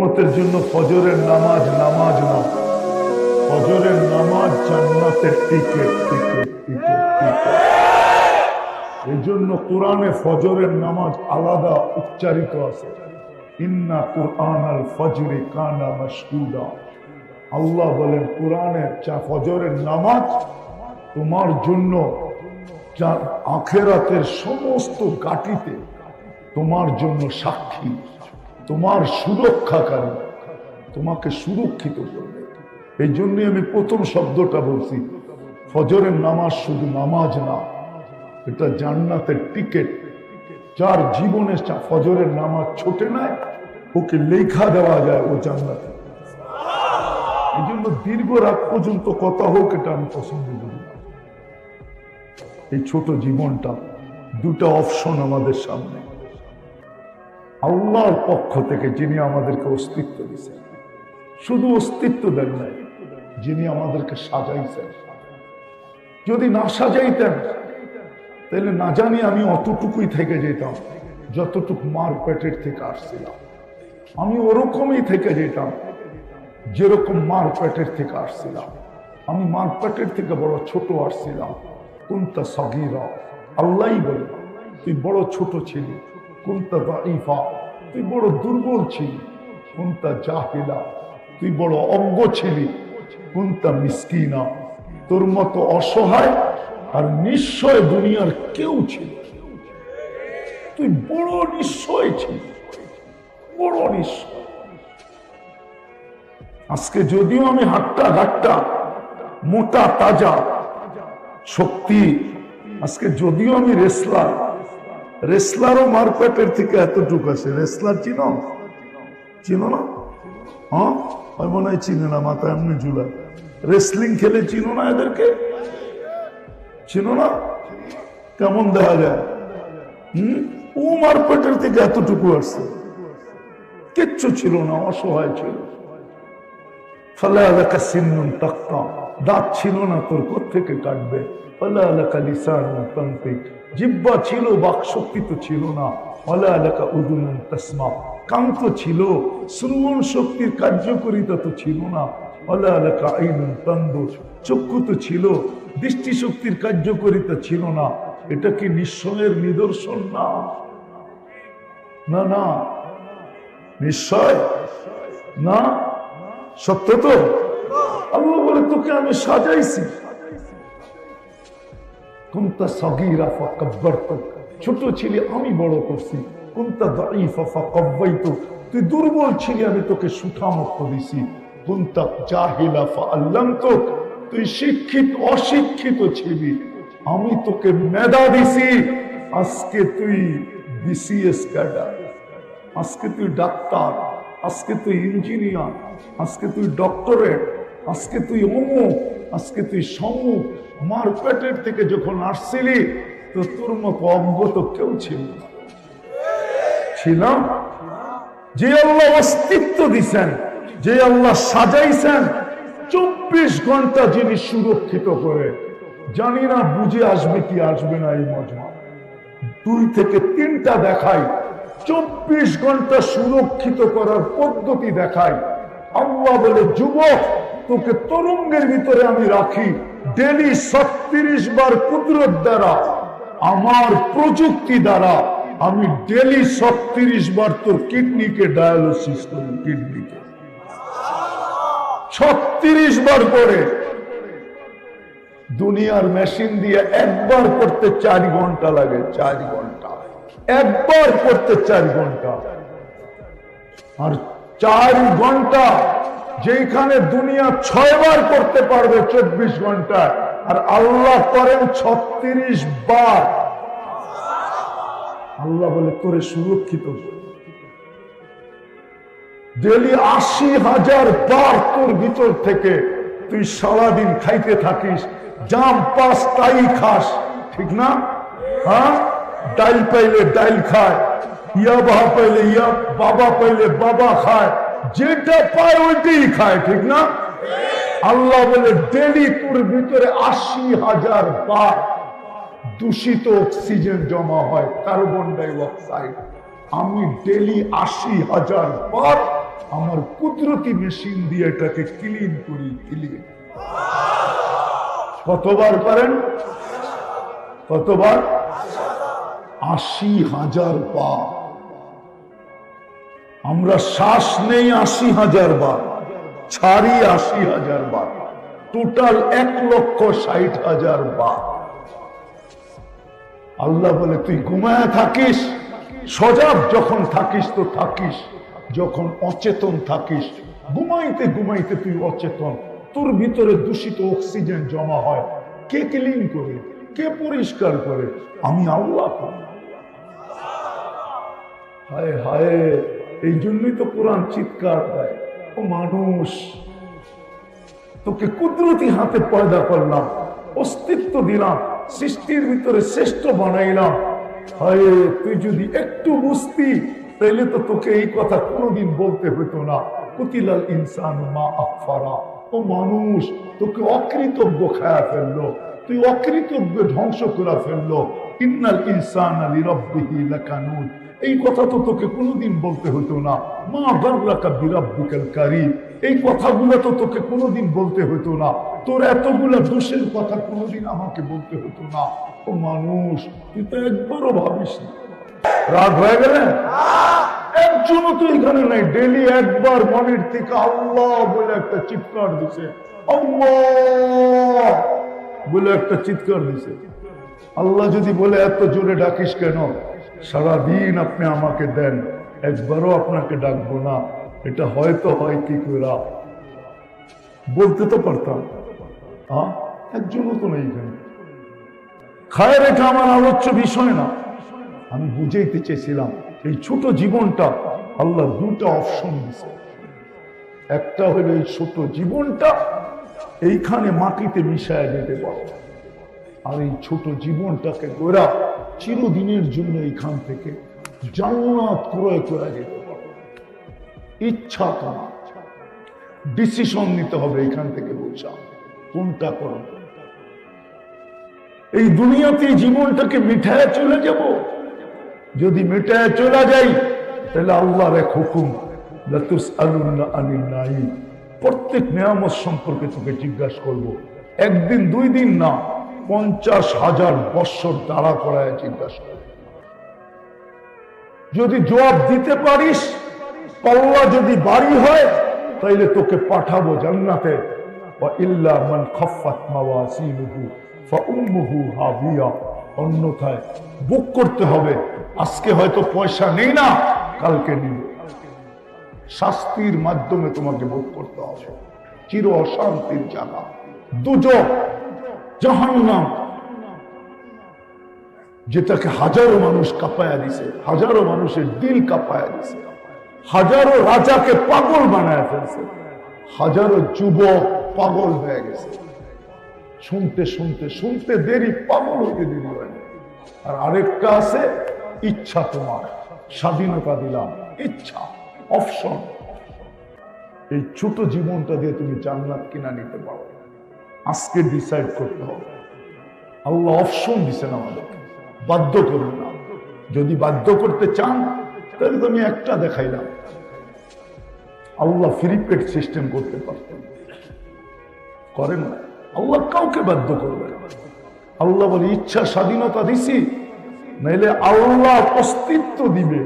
উম্মতের জন্য ফজরের নামাজ নামাজ না। ফজরের নামাজ জান্নাতের এই জন্য কোরআনে ফজরের নামাজ আলাদা উচ্চারিত আছে। ইন্না কোরআন আল কানা আল্লাহ বলেন কোরআনের চা ফজরের নামাজ, তোমার জন্য আখেরাতের সমস্ত গাটিতে তোমার জন্য সাক্ষী। তোমার সুরক্ষাকারী তোমাকে সুরক্ষিত করবে। এই জন্যই আমি প্রথম শব্দটা বলছি। ফজরের নামাজ শুধু নামাজ না, এটা জান্নাতের টিকেট। যার জীবনে ফজরের নামাজ ছোটে নাই ওকে লেখা দেওয়া যায় ও জান্নাতে। এই জন্য দীর্ঘ রাত পর্যন্ত কথা হোক, এটা আমি পছন্দ করি। এই ছোট জীবনটা দুটো অপশন আমাদের সামনে। আল্লাহর পক্ষ থেকে যিনি আমাদেরকে অস্তিত্ব দিয়েছেন, শুধু অস্তিত্ব দেন নাই, যিনি আমাদেরকে সাজাইছেন। যদি না সাজাইতেন, তাহলে না জানি আমি অতটুকুই থেকে যেতাম, যতটুকু মার পেটের থেকে আসছিলাম। আমি ওরকমই থেকে যেতাম, যেরকম মার পেটের থেকে আসছিলাম। আমি মার পেটের থেকে বড় ছোট আসছিলাম। কোনটা সগিরা আল্লাহ বলে, তুই বড় ছোট ছিলি। কোনটা দাইফা তুই বড় দুর্বল ছিলি। কোনটা জাহিলা, তুই বড় অজ্ঞ ছিলি। কোনটা মিসকিনা, তোর মতো অসহায় আর নিশ্চয় দুনিয়ার কেউ ছিল। তুই বড় নিশ্চয় ছিলি, বড় নিশ্চয় আজকে যদিও আমি হাট্টা ঘাট্টা, মোটা, তাজা শক্তি, আজকে যদিও আমি রেসলার রেসলারও মারপেটের থেকে এতটুকু আছে। রেসলার চিনো? চিনো না? হ্যাঁ? মনে হয় চিনে না, মাথা এমনি ঝুলা। রেসলিং খেলে চিনো না এদেরকে? চিনো না? কেমন দেখা যায়? হম? ও মারপেটের থেকে এতটুকু আসছে কিচ্ছু ছিল না, অসহায় ছিল। ফলে এলাকা সিন্নুন তাক্তা দাঁত ছিল না, তোর থেকে কাটবে? ফলে এলাকা লিসান জিব্বা ছিল, বাকশক্তি তো ছিল না। ফলে এলাকা উদুনন তসমা। কান তো ছিল শ্রবণ শক্তির কার্যকরিতা তো ছিল না। ফলে এলাকা আইনুন তন্দুর। চক্ষু তো ছিল, দৃষ্টিশক্তির কার্যকরিতা ছিল না। এটা কি নিঃস্বয়ের নিদর্শন না? না না। নিশ্চয় না? সত্য তো? আল্লাহ বলে, তোকে আমি সাজাইছি। কোনটা সগিরা ছোট ছিলি আমি বড় করছি। দাইফা ফাকাব্বাইতু। তুই দুর্বল ছিলি, আমি তোকে সুঠামত্ব দিছি। জাহিলা ফাআল্লামতুক তুই শিক্ষিত, অশিক্ষিত ছিলি, আমি তোকে মেধা দিছি। আজকে তুই বিসিএস ক্যাডার। আজকে তুই ডাক্তার। আজকে তুই ইঞ্জিনিয়ার। আজকে তুই ডক্টরেট। আজকে তুই অমুক, আজকে তুই সমু মার পেটের থেকে যখন আসছিলি, তো তোর মতো অজ্ঞত কেউ ছিল না। ছিলাম যে আল্লাহ অস্তিত্ব দিছেন, যে আল্লাহ সাজাইছেন, চব্বিশ ঘণ্টা যিনি সুরক্ষিত করে, জানি না বুঝে আসবে কি আসবে না এই মজমা। দুই থেকে তিনটা দেখাই, চব্বিশ ঘণ্টা সুরক্ষিত করার পদ্ধতি দেখাই। আল্লাহ বলে, যুবক তোকে তরঙ্গের ভিতরে আমি রাখি। ডেলি ছত্রিশ বার কুদরত দ্বারা, আমার প্রযুক্তি দ্বারা আমি ডেলি ছত্রিশ বার তোর কিডনিকে ডায়ালিসিস করি, কিডনিকে। ছত্রিশ বার করে। দুনিয়ার মেশিন দিয়ে একবার করতে চার ঘণ্টা লাগে, চার ঘণ্টা। একবার করতে চার ঘণ্টা। আর চার ঘণ্টা যেখানে দুনিয়া ছয়বার করতে পারবে চব্বিশ ঘণ্টা, আর আল্লাহ করেন ছত্রিশ বার। আল্লাহ বলে, তোরে সুরক্ষিত। ডেলি আশি হাজার বার তোর ভিতর থেকে তুই সারাদিন খাইতে থাকিস, জাম পাস তাই খাস। ঠিক না? হ্যাঁ? ডাইল পাইলে ডাইল খায় ইয়া বাবা পাইলে ইয়া বাবা পাইলে বাবা খায়। যেটা পায় ওইটাই খায়, ঠিক না? আল্লাহ বলে ডেলি তোর ভিতরে আশি হাজার বার দূষিত অক্সিজেন জমা হয়, কার্বন ডাই অক্সাইড আমি ডেলি আশি হাজার বার আমার কুদরতি মেশিন দিয়ে এটাকে ক্লিন করি, ক্লিন। কতবার করেন কতবার? আশি হাজার পা আমরা শ্বাস নেই আশি হাজার বার, ছাড়ি আশি হাজার বার টোটাল এক লক্ষ ষাট হাজার বার আল্লাহ বলে, তুই ঘুমায় থাকিস, সজাগ যখন থাকিস তো থাকিস, যখন অচেতন থাকিস, ঘুমাইতে ঘুমাইতে তুই অচেতন, তোর ভিতরে দূষিত অক্সিজেন জমা হয়, কে ক্লিন করে, কে পরিষ্কার করে, আমি আল্লাহ। হায় হায় এই জন্যই তো কোরআন চিৎকার দেয়। ও মানুষ, তোকে কুদরতি হাতে পয়দা করলাম, অস্তিত্ব দিলাম, সৃষ্টির ভিতরে শ্রেষ্ঠ বানাইলাম। হায়, তুই যদি একটু বুঝতি তাহলে তো তোকে এই কথা কোনোদিন বলতে হতো না। কুতিলাল ইনসান মা আকফারা ও মানুষ, তোকে অকৃতজ্ঞ খায়া ফেলল, তুই অকৃতজ্ঞ ধ্বংস করা ফেলল। ইন্নাল ইনসান আলী রব্বিহি লাকানুন। এই কথা তো তোকে কোনোদিন বলতে হতো না। মা গর্রাকা বিরাব্বিকাল কারীম। এই কথাগুলো তো তোকে কোনোদিন বলতে হতো না। তোর এতগুলো দোষের কথা কোনোদিন আমাকে বলতে হতো না। ও মানুষ তুই তো একবারও ভাবিস না। রাগ হয়ে গেলে? একজনও তো এখানে নাই। ডেলি একবার মনের থেকে আল্লাহ বলে একটা চিৎকার দিছে। আল্লাহ! বলে একটা চিৎকার দিছে। আল্লাহ যদি বলে এত জোরে ডাকিস কেন? সারাদিন আপনি আমাকে দেন, একবারও আপনাকে ডাকবো না। এটা হয়তো হয় কি করে বলতে তো পারতাম। হ্যাঁ একজনও তো নেই এখানে। খায়ের এটা আমার আলোচ্য বিষয় না। আমি বুঝাইতে চেয়েছিলাম, এই ছোট জীবনটা আল্লাহ দুটা অপশন দিছে। একটা হলো এই ছোট জীবনটা, এইখানে মাটিতে মিশায় যেতে পারে আর এই ছোট জীবনটাকে গোরা চিরদিনের জন্য এইখান থেকে জান্নাত ক্রয় করা যেতে ইচ্ছা তোমার। ডিসিশন নিতে হবে এখান থেকে বোঝা। কোনটা করো? এই দুনিয়াতে জীবনটাকে মিঠায় চলে যাব? যদি মিটায় চলে যাই, তাহলে আল্লাহর এক হুকুম প্রত্যেক নিয়ামত সম্পর্কে তোকে জিজ্ঞাসা করব। একদিন, দুই দিন না। পঞ্চাশ হাজার বৎসর তাড়া করায় জিজ্ঞাসা যদি জবাব দিতে পারিস, পাল্লা যদি বাড়ি হয়, তাইলে তোকে পাঠাবো জান্নাতে। অন্যথায় বুক করতে হবে, আজকে হয়তো পয়সা নেই না, কালকে নিব। শাস্তির মাধ্যমে তোমাকে বুক করতে হবে। চির অশান্তির জায়গা। দুজক জাহান্নাম। যেটাকে হাজারো মানুষ কাঁপায়া দিছে, হাজারো মানুষের দিল কাঁপায়া দিছে। হাজারো রাজাকে পাগল বানায় ফেলছে। হাজারো যুবক পাগল হয়ে গেছে। শুনতে শুনতে শুনতে দেরি, পাগল হতে হয় আর আরেকটা আছে, ইচ্ছা তোমার। স্বাধীনতা দিলাম। ইচ্ছা অপশন এই ছোট জীবনটা দিয়ে তুমি জান্নাত কিনা নিতে পারো। আজকে ডিসাইড করতে হবে। আল্লাহ অপশন দিছেন আমাদেরকে। বাধ্য করুন না। যদি বাধ্য করতে চান, তাহলে তো আমি একটা দেখাইলাম। আল্লাহ ফ্রি পেড সিস্টেম করতে পারতেন। করেন না। আল্লাহ কাউকে বাধ্য করবে। আল্লাহ বলে, ইচ্ছা স্বাধীনতা দিছি, নাইলে আল্লাহ অস্তিত্ব দিবে।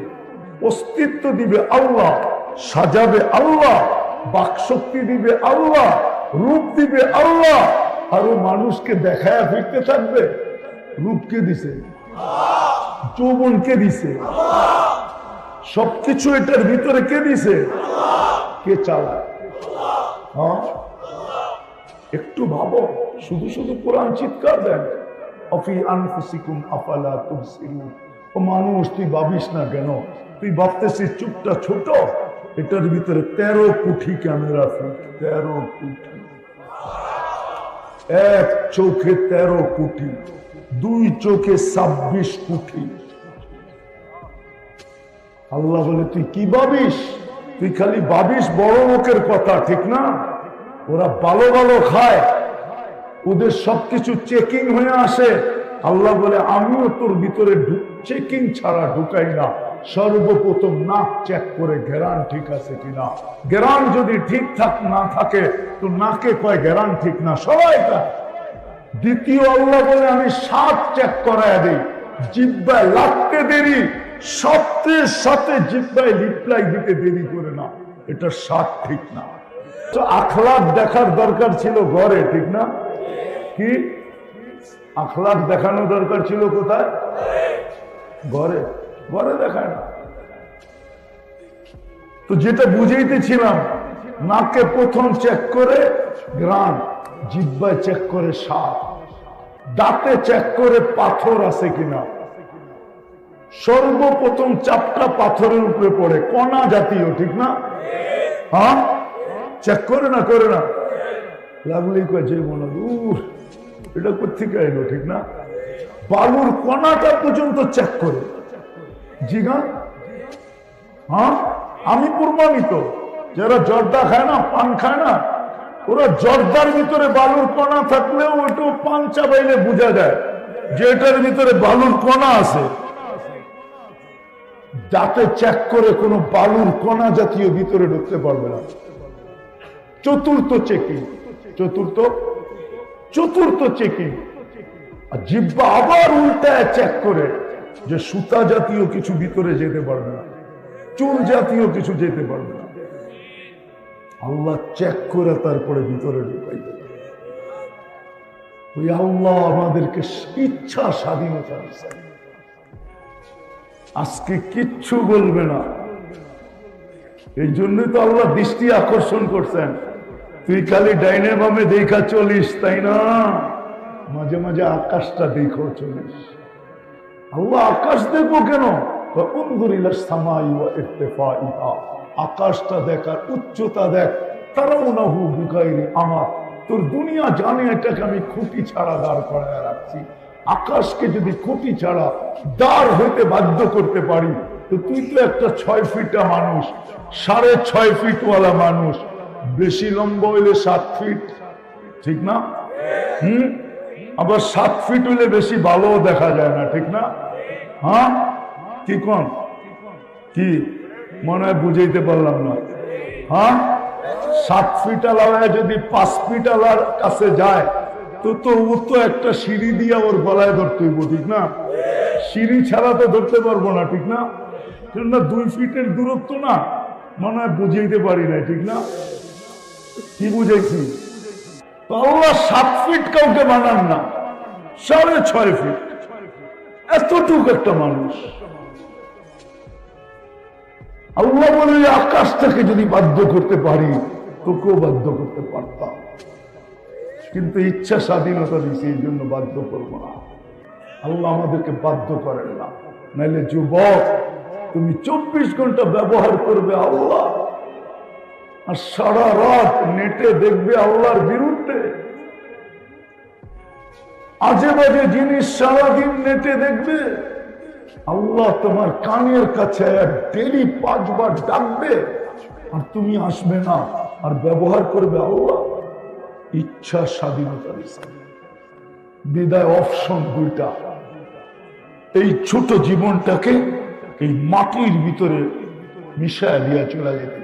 অস্তিত্ব দিবে আল্লাহ, সাজাবে আল্লাহ, বাকশক্তি দিবে আল্লাহ রূপ দিবে আল্লাহ আরও মানুষকে দেখায় ফিরতে থাকবে। রূপ কে দিছে। যৌবন কে দিছে। সবকিছু এটার ভিতরে কে দিছে? কে চালায়? হ্যাঁ? একটু ভাবো, শুধু শুধু কোরআন চিৎকার দেন। অফি আনফুসিকুম আফালা ও মানুষ, তুই ভাবিস না কেন? তুই ভাবতেছিস চুপটা ছোট। এটার ভিতরে তেরো কোটি ক্যামেরা ফিট তেরো কোটি এক চোখে তেরো কোটি দুই চোখে ছাব্বিশ কোটি আল্লাহ বলে, তুই কি ভাবিস? তুই খালি ভাবিস বড় লোকের কথা, ঠিক না? ওরা ভালো ভালো খায়। ওদের সবকিছু চেকিং হয়ে আসে। আল্লাহ বলে, আমিও তোর ভিতরে চেকিং ছাড়া ঢুকাই না। সর্বপ্রথম নাক চেক করে, গেরান ঠিক আছে কিনা? গেরান যদি ঠিক থাক, না থাকে, তো নাকে কয়, গেরান ঠিক না? সবাই দ্বিতীয়, আল্লাহ বলে, আমি সাত চেক করায় দিই। জিব্বায় লাগতে দেরি সত্যের সাথে জিব্বায় রিপ্লাই দিতে দেরি করে না এটা সাত ঠিক না। তো আখলাক দেখার দরকার ছিল ঘরে, ঠিক না? কি? আখলাক দেখানো দরকার ছিল কোথায়? ঘরে। ঘরে দেখায় না। তো যেটা বুঝাইতেছিলাম নাকে প্রথম চেক করে গ্রাম জিব্বায় চেক করে সাপ। দাঁতে চেক করে পাথর আছে কিনা? সর্বপ্রথম চাপটা পাথরের উপরে পড়ে। কণা জাতীয় ঠিক না? হ্যাঁ? চেক করে না করে না? লাগলেই কয় মনে উহ, এটা কোথেকে এলো ঠিক না? বালুর কণাটা পর্যন্ত চেক করে। জিগা হ্যাঁ? আমি প্রমাণিত যারা জর্দা খায় না, পান খায় না, ওরা জর্দার ভিতরে বালুর কণা থাকলেও ওইটু পান চাবাইলে বোঝা যায় যে এটার ভিতরে বালুর কণা আছে। দাঁতে চেক করে কোনো বালুর কণা জাতীয় ভিতরে ঢুকতে পারবে না। চতুর্থ চেকিং চতুর্থ চতুর্থ চেকিং আর জিব্বা আবার উল্টায় চেক করে যে সুতা জাতীয় কিছু ভিতরে যেতে পারবে না, চুল জাতীয় কিছু যেতে পারবে না। আল্লাহ চেক করে তারপরে ভিতরে ঢুকাইবে ওই আল্লাহ আমাদেরকে ইচ্ছা স্বাধীনতা আজকে কিচ্ছু বলবে না। এই জন্যই তো আল্লাহ দৃষ্টি আকর্ষণ করছেন। তুই খালি ডাইনে বামে দেখা চলিস, তাই না? মাঝে মাঝে আকাশটা দেখো চলিস। আল্লাহ আকাশ দেখব কেন? আকাশটা দেখার উচ্চতা দেখ তারাও না হু বুকাইরি আমার তোর দুনিয়া জানে এটাকে আমি খুঁটি ছাড়া দাঁড় করায় রাখছি। আকাশকে যদি খুঁটি ছাড়া দাঁড় হইতে বাধ্য করতে পারি, তো তুই তো একটা ছয় ফিটা মানুষ, সাড়ে ছয় ফিটওয়ালা মানুষ। বেশি লম্বা হইলে সাত ফিট ঠিক না? হুম? আবার সাত ফিট হইলে বেশি ভালো দেখা যায় না, ঠিক না? হ্যাঁ? কি কোন কি? মনে হয় বুঝাইতে পারলাম না। হ্যাঁ? সাত ফিট আলায় যদি পাঁচ ফিট আলার কাছে যায়, তো তো ও তো একটা সিঁড়ি দিয়ে ওর গলায় ধরতে হইব, ঠিক না? সিঁড়ি ছাড়া তো ধরতে পারব না, ঠিক না? দুই ফিটের দূরত্ব না, মনে হয় বুঝাইতে পারি না ঠিক না? কি বুঝাইছি তো আল্লাহ সাত ফিট কাউকে বানান না, সাড়ে ছয় ফিট। এতটুকু একটা মানুষ। আল্লাহ বলে আকাশ থেকে যদি বাধ্য করতে পারি, তোকেও বাধ্য করতে পারতাম। কিন্তু ইচ্ছা স্বাধীনতা দিয়েছে এই জন্য বাধ্য করব না। আল্লাহ আমাদেরকে বাধ্য করেন না। নাইলে যুবক, তুমি চব্বিশ ঘণ্টা ব্যবহার করবে আল্লাহ। আর সারা রাত নেটে দেখবে আল্লাহর বিরুদ্ধে। আজে বাজে জিনিস সারাদিন নেটে দেখবে। আল্লাহ তোমার কানের কাছে ডেলি পাঁচবার ডাকবে, আর তুমি আসবে না, আর ব্যবহার করবে আল্লাহ। ইচ্ছা স্বাধীনতা বিদায় অপশন দুইটা। এই ছোট জীবনটাকে এই মাটির ভিতরে মিশায় দিয়া চলে যেতে।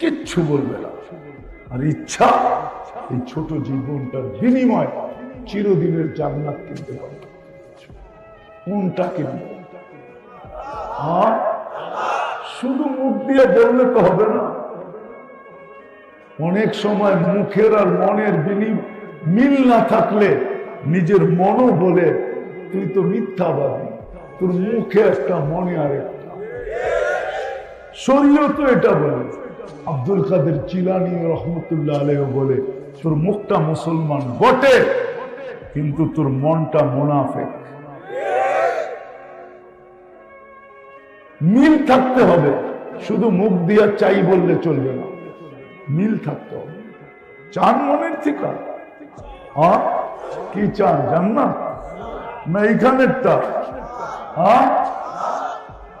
কিচ্ছু বলবে না। আর ইচ্ছা, এই ছোট জীবনটার বিনিময় চিরদিনের জান্নাত কিনতে পারবে। কোনটা কিনবে? হ্যাঁ? শুধু মুখ দিয়ে বললে তো হবে না। অনেক সময় মুখের আর মনের মিল না থাকলে নিজের মনও বলে, তুই তো মিথ্যাবাদী। তোর মুখে একটা, মনে আর একটা শরীর তো এটা বলে। আব্দুল কাদের চিলানি রহমতুল্লাহ আলহ বলে, তোর মুখটা মুসলমান বটে, কিন্তু তোর মনটা মোনাফেক। মিল থাকতে হবে, শুধু মুখ দিয়া চাই বললে চলবে না। মিল থাকতে হবে। চান মনের থেকে কি চান, জান্নাত? না, এইখানেরটা। হ্যাঁ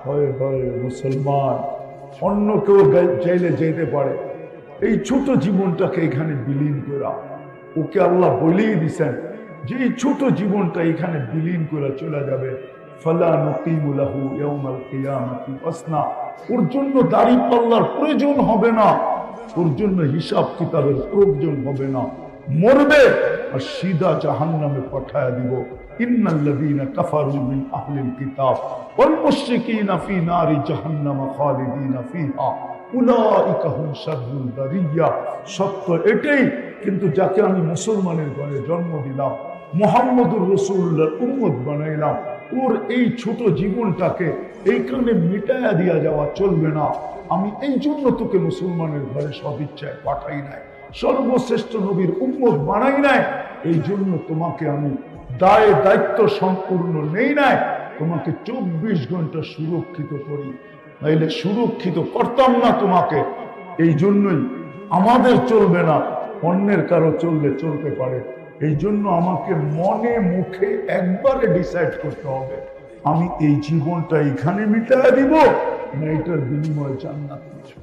হয় হয়, মুসলমান। অন্য কেউ চাইলে যেতে পারে। এই ছোট জীবনটাকে এখানে বিলীন করা। ওকে আল্লাহ বলেই দিছেন যে এই ছোট জীবনটা এখানে বিলীন করে চলে যাবে। ওর জন্য দাড়ি পাল্লার প্রয়োজন হবে না। ওর জন্য হিসাব কিতাবের প্রয়োজন হবে না। মরবে আর সিধা জাহান্নামে পাঠায়া দিব। যাকে আমি মুসলমানের ঘরে জন্ম দিলাম, মোহাম্মদুর রসুল্লাহর উম্মত বানাইলাম, ওর এই ছোট জীবনটাকে এইখানে মিটায়া দিয়া যাওয়া চলবে না। আমি এই জন্য তোকে মুসলমানের ঘরে সদিচ্ছায় পাঠাই নাই। সর্বশ্রেষ্ঠ নবীর উম্মত বানাই নাই, এই জন্য তোমাকে আমি দায় দায়িত্ব সম্পূর্ণ নেই নাই, তোমাকে চব্বিশ ঘণ্টা সুরক্ষিত করি। নাইলে সুরক্ষিত করতাম না তোমাকে, এই জন্যই আমাদের চলবে না, অন্যের কারও চললে চলতে পারে। এই জন্য আমাকে মনে মুখে একবারে ডিসাইড করতে হবে, আমি এই জীবনটা এখানে মিটায় দিব না এটার বিনিময়ে জান্নাত কিছু